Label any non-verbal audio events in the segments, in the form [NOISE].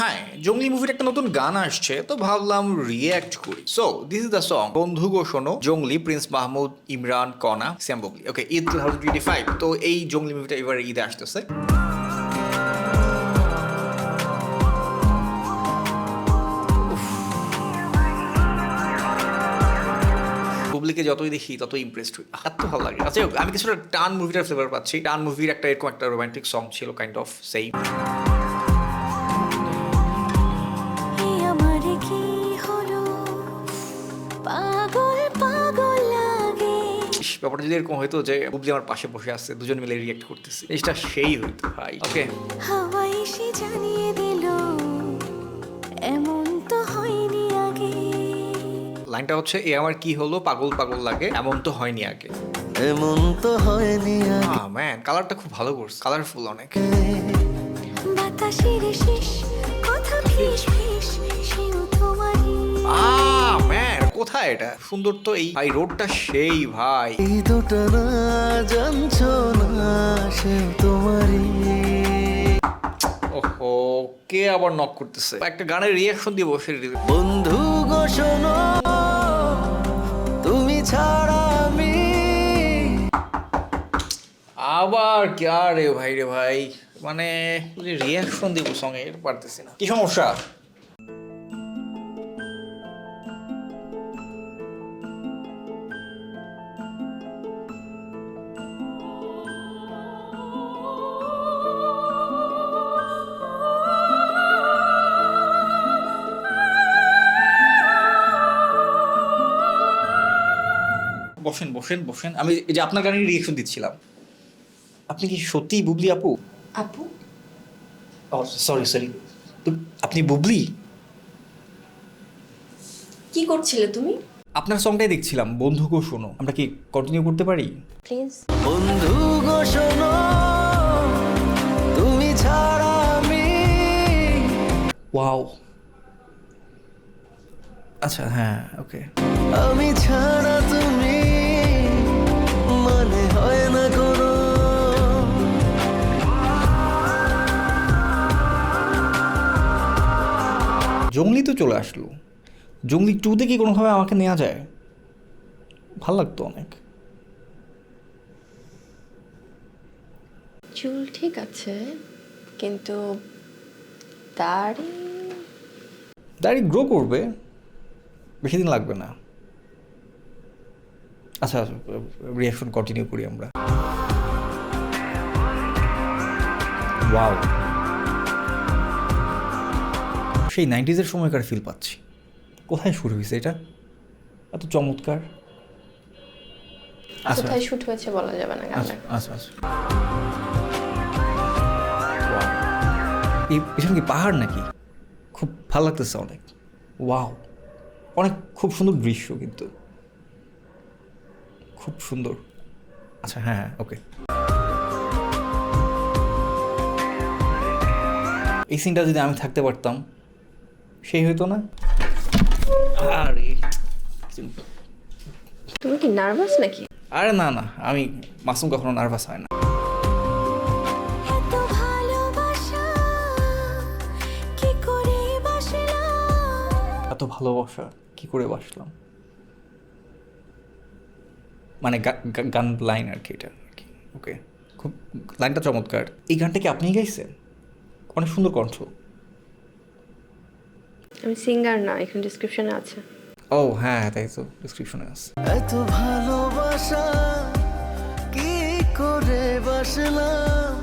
হ্যাঁ জঙ্গলি মুভির একটা নতুন গান আসছে, তো ভাবলাম রিয়্যাক্ট করি। So this is the song বন্ধু গো শোনো, জঙ্গলি Prince Mahmud Imran Kona শ্যামবগলি okay Eid two thousand twenty five তো এই জঙ্গলি মুভিটা এবার ঈদে আসতেছে। পাবলিকে যতই দেখি, ততই ইমপ্রেসড হই। এত ভালো লাগে। আচ্ছা আমি কিছুটা টান মুভিটার ফ্লেভার পাচ্ছি। টান মুভির একটা এরকম একটা রোমান্টিক সং ছিল কাইন্ড অফ সেই ব্যাপারটা যদি এরকম হইতো যে বুবলি আমার পাশে বসে আসছে দুজন মিলে রিয়েক্ট করতেছি জিনিসটা সেই হইতো ভাই। ওকে হাওয়া এসে জানিয়ে দিল এমন তো হয়নি আগে। লাইনটা হচ্ছে এ আমার কি হলো? পাগল পাগল লাগে এমন তো হয়নি আগে। এমন তো হয়নি আগে। ম্যান কালারটা খুব ভালো করছে কালারফুল অনেক। বাতাসের শেষ কথা ফিস। কোথায় এটা? সুন্দর তো এই ভাই রোডটা সেই ভাই। এই দুটো না জানছো না সে তোমারই। ওহো কে আবার নক করতেছে? একটা গানের রিয়াকশন দিয়ে বসে বন্ধু গো শোনো তুমি ছাড়া আমি আবার কি আর ভাই রে ভাই। মানে রিয়াকশন দিব সঙ্গে পারতেছি না। কি সমস্যা? বসেন বসেন বসেন। আমি এই যে আপনার গানের রিয়াকশন দিচ্ছিলাম। আপনি কি সত্যি বুবলি আপু? আপু? সরি সরি আপনি বুবলি? কি করছিলে তুমি? আপনার সংটাই দেখছিলাম বন্ধুকেও শোনো। আমরা কি কন্টিনিউ করতে পারি? প্লিজ বন্ধু গো শোনো তুমি ছাড়া আমি ওয়াও আচ্ছা হ্যাঁ ওকে আমি ছাড়া তুমি মানে হয় না কোনো। জঙ্গলি তো চলে আসলো। জঙ্গলি টুতে কি কোনোভাবে আমাকে নেওয়া যায়? ভালো লাগতো অনেক। চুল ঠিক আছে কিন্তু দাড়ি? দাড়ি গ্রো করবে। বেশি দিন লাগবে না। আচ্ছা রিয়াকশন কন্টিনিউ করি আমরা। ওয়াও সেই নাইনটিজের সময়কার ফিল পাচ্ছি। কোথায় শুরু হয়েছে এটা? এত চমৎকার। আচ্ছা। কোথায় শুট হয়েছে বলা যাবে না আচ্ছা আচ্ছা আচ্ছা। এই পিছনে কি পাহাড় নাকি? খুব ভালো লাগতেছে অনেক। ওয়াও অনেক খুব সুন্দর দৃশ্য কিন্তু। খুব সুন্দর। আচ্ছা হ্যাঁ হ্যাঁ ওকে এই সিনটা যদি আমি থাকতে পারতাম সেই হইতো না? আরে তুমি কি নার্ভাস নাকি? আরে না না আমি মাসুম কখনো নার্ভাস হয় না। এত ভালোবাসা। কি করে বাসলাম মানে গান লাইন আর কি এটা আর কি ওকে খুব লাইনটা চমৎকার। এই গানটা কি আপনিই গাইছেন? অনেক সুন্দর কণ্ঠ। আমি সিঙ্গার না এখানে ডিসক্রিপশনে আছে। ও হ্যাঁ তাই তো ডিসক্রিপশনে আছে। এত ভালোবাসা কি করে বাসলাম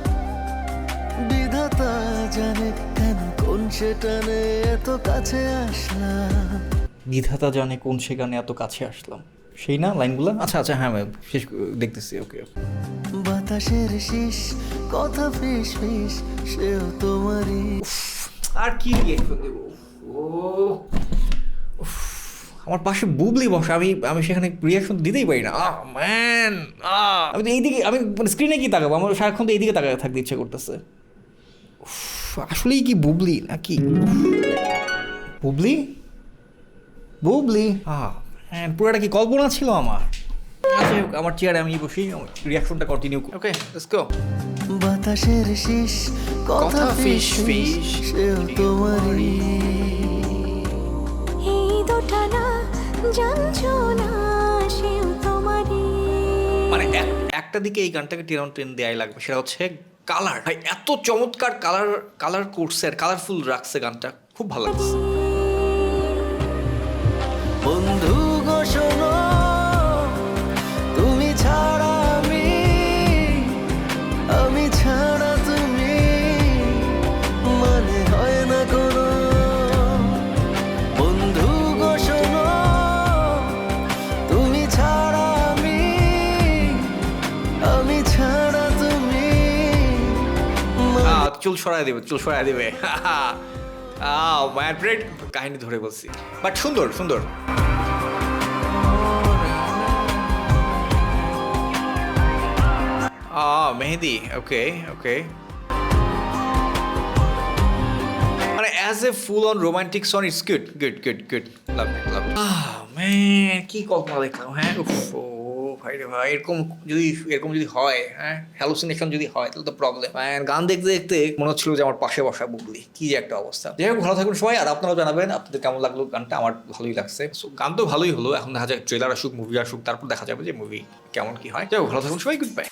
বিধাতা জানে কেন কোন সেটানে এত কাছে আসলাম? বিধাতা জানে কোন সে গানে এত কাছে আসলাম। সেই না লাইনগুলো? আচ্ছা আচ্ছা হ্যাঁ ম্যাম শেষ দেখতেছি ওকে বাতাসের শীষ কথা ফিস ফিস সেও তোমারই। আর কি রিয়েকশন দেবো? ও উফ, আমার পাশে বুবলি বসে আমি আমি সেখানে রিয়াকশন দিতেই পারি না। আহ ম্যান আমি তো এইদিকে আমি স্ক্রিনে কি তাকাবো? আমার সারাক্ষণ তো এইদিকে তাকাতে থাকতে ইচ্ছে করতেছে। উফ, আসলেই কি বুবলি নাকি? বুবলি? বুবলি। হ্যাঁ পুরোটা কি কল্পনা ছিল আমার? আচ্ছা হোক, আমার চেয়ারে আমি বসি রিয়াকশনটা কন্টিনিউ ওকে লেটস গো বাতাসের শীষ কথা ফিস ফিস সেও তোমারই। এই দোটানা জানছো না সেও তোমারই। মানে এক- একটা দিকে এই গানটাকে টেন টেন দেয়াই লাগবে সেটা হচ্ছে কালার ভাই এত চমৎকার কালার কালার করছে আর কালারফুল রাখছে গানটা খুব ভালো লাগছে। চুল সরাই দেবে, চুল সরাই দেবে। [LAUGHS] কাহিনী ধরে বলছি। বাট সুন্দর সুন্দর। মেহেদি ওকে ওকে মানে as a full on romantic song it's good good good good love love man কি কল্পনা দেখলাম হ্যাঁ? ভাই রে ভাই, এরকম যদি এরকম যদি হয় হ্যাঁ হ্যালোসিনেশন যদি হয়, তাহলে তো প্রবলেম গান দেখতে দেখতে মনে হচ্ছিল যে আমার পাশে বসা বুগলি কি যে একটা অবস্থা। যাই হোক, ভালো থাকুন সবাই, আর আপনারা জানাবেন আপনাদের কেমন লাগল গানটা, আমার ভালোই লাগছে। সো গান তো ভালোই হলো, এখন দেখা যায় ট্রেলার আসুক মুভি আসুক, তারপর দেখা যাবে যে মুভি কেমন কি হয়। যাই হোক, ভালো থাকুন সবাই গুড বাই